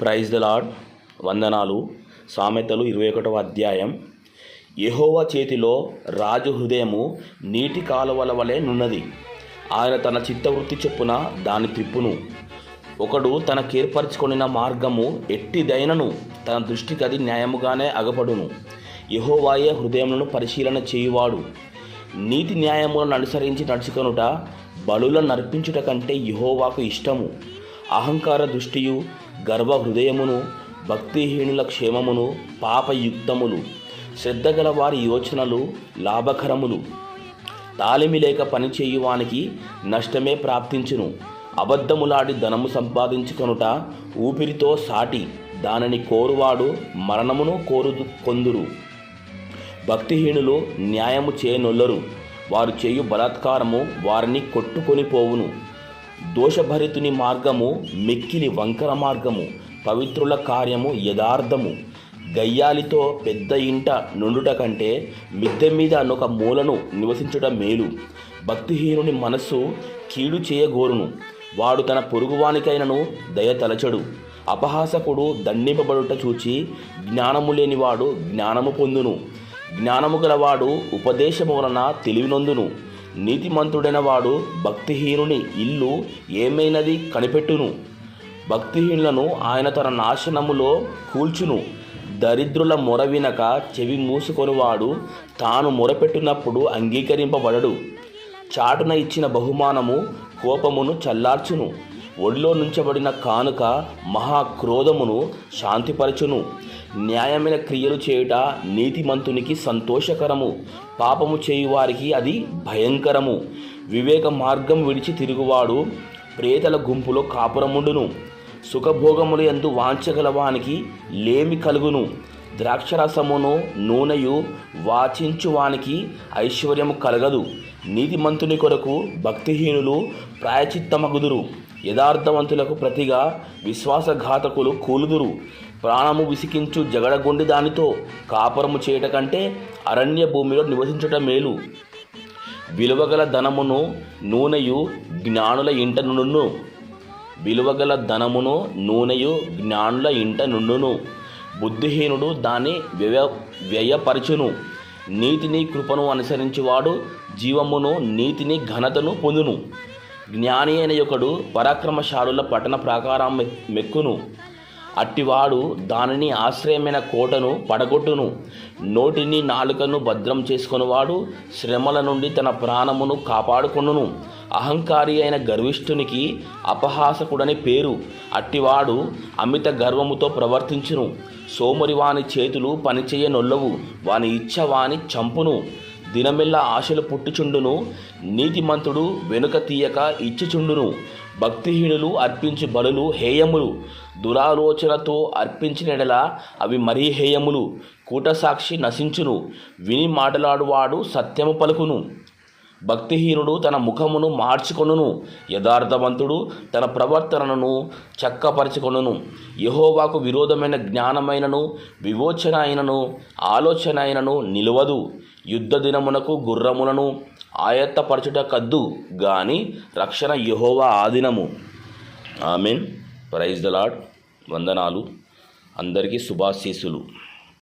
Praise the lord వందనాలు. సామెతలు ఇరవై ఒకటవ అధ్యాయం. యహోవ చేతిలో రాజు హృదయము నీటి కాలువల వలె నున్నది. ఆయన తన చిత్తవృత్తి చొప్పున దాని త్రిప్పును. ఒకడు తనకేర్పరచుకొనిన మార్గము ఎట్టిదైనను తన దృష్టికి అది న్యాయముగానే అగపడును. యహోవాయే హృదయములను పరిశీలన చేయువాడు. నీతి న్యాయములను అనుసరించి నడుచుకొనుట బలులను నర్పించుట కంటే యహోవాకు ఇష్టము. అహంకార దృష్టియు గర్వ హృదయమును భక్తిహీనుల క్షేమమును పాపయుక్తములు శ్రద్ధగల వారి యోచనలు లాభకరములు. తాలిమి లేక పని చేయువానికి నష్టమే ప్రాప్తించును. అబద్ధములాడి ధనము సంపాదించుకొనుట ఊపిరితో సాటి దానిని కోరువాడు మరణమును కోరు కొందురు. భక్తిహీనులు న్యాయము చేయనొల్లరు వారు చేయు బలాత్కారము వారిని కొట్టుకొని పోవును. దోషభరితుని మార్గము మిక్కిలి వంకర మార్గము పవిత్రుల కార్యము యథార్థము. గయ్యాలితో పెద్ద ఇంట నుండుట కంటే మిద్దె మీద నొక మూలను నివసించుట మేలు. భక్తిహీనుని మనస్సు కీడు చేయగోరును. వాడు తన పొరుగువానికైనను దయతలచడు అపహాసకుడు దండింపబడుట చూచి జ్ఞానము లేనివాడు జ్ఞానము పొందును. జ్ఞానము గలవాడు ఉపదేశము వలన తెలివినొందును. నీతిమంతుడైన వాడు భక్తిహీనుని ఇల్లు ఏమైనది కనిపెట్టును. భక్తిహీనులను ఆయన తన నాశనములో కూల్చును. దరిద్రుల మొర వినక చెవి మూసుకొనివాడు తాను మొరపెట్టినప్పుడు అంగీకరింపబడడు. చాటున ఇచ్చిన బహుమానము కోపమును చల్లార్చును. ఒడిలో నుంచబడిన కానుక మహాక్రోధమును శాంతిపరచును. న్యాయమైన క్రియలు చేయుట నీతిమంతునికి సంతోషకరము. పాపము చేయువారికి అది భయంకరము. వివేక మార్గం విడిచి తిరుగువాడు ప్రేతల గుంపులో కాపురముండును. సుఖభోగములు ఎందు వాంచగలవానికి లేమి కలుగును. ద్రాక్షరసమును నూనెయు వాచించువానికి ఐశ్వర్యము కలగదు. నీతిమంతుని కొరకు భక్తిహీనులు ప్రాయచిత్తమగుదురు యథార్థవంతులకు ప్రతిగా విశ్వాసఘాతకులు కూలుదురు. ప్రాణము విసికించు జగడగొండి దానితో కాపురము చేయట కంటే అరణ్య భూమిలో నివసించటం మేలు. విలువగల ధనమును నూనెయు జ్ఞానుల ఇంట నుండును. విలువగల ధనమును నూనెయు జ్ఞానుల ఇంట నుండును. బుద్ధిహీనుడు దాన్ని వ్యయ వ్యయపరచును. నీతిని కృపను అనుసరించేవాడు జీవమును నీతిని ఘనతను పొందును. జ్ఞాని అయిన యొక్కడు పరాక్రమశాలుల పట్టణ ప్రాకారం మె- మెక్కును. అట్టివాడు దానిని ఆశ్రయమైన కోటను పడగొట్టును. నోటిని నాలుకను భద్రం చేసుకునివాడు శ్రమల నుండి తన ప్రాణమును కాపాడుకును అహంకారి అయిన గర్విష్ఠునికి అపహాసకుడని పేరు. అట్టివాడు అమిత గర్వముతో ప్రవర్తించును. సోమరి వాని చేతులు పనిచేయనొల్లవు వాని ఇచ్చ వాని చంపును. దినమెల్లా ఆశలు పుట్టుచుండును. నీతిమంతుడు వెనుక తీయక ఇచ్చుచుండును. భక్తిహీనులు అర్పించు బలులు హేయములు. దురాలోచనతో అర్పించినడల అవి మరీ హేయములు. కూటసాక్షి నశించును. విని మాటలాడువాడు సత్యము పలుకును. భక్తిహీనుడు తన ముఖమును మార్చుకొనును. యథార్థవంతుడు తన ప్రవర్తనను చక్కపరచుకొనును. యహోవాకు విరోధమైన జ్ఞానమైనను వివోచన అయినను ఆలోచన అయినను నిలవదు. యుద్ధ దినమునకు గుర్రములను ఆయత్తపరచుట కద్దు గాని రక్షణ యహోవా ఆదినము ఆమెన్. ప్రైజ్ ద లాడ్ వందనాలు. అందరికీ శుభాశీసులు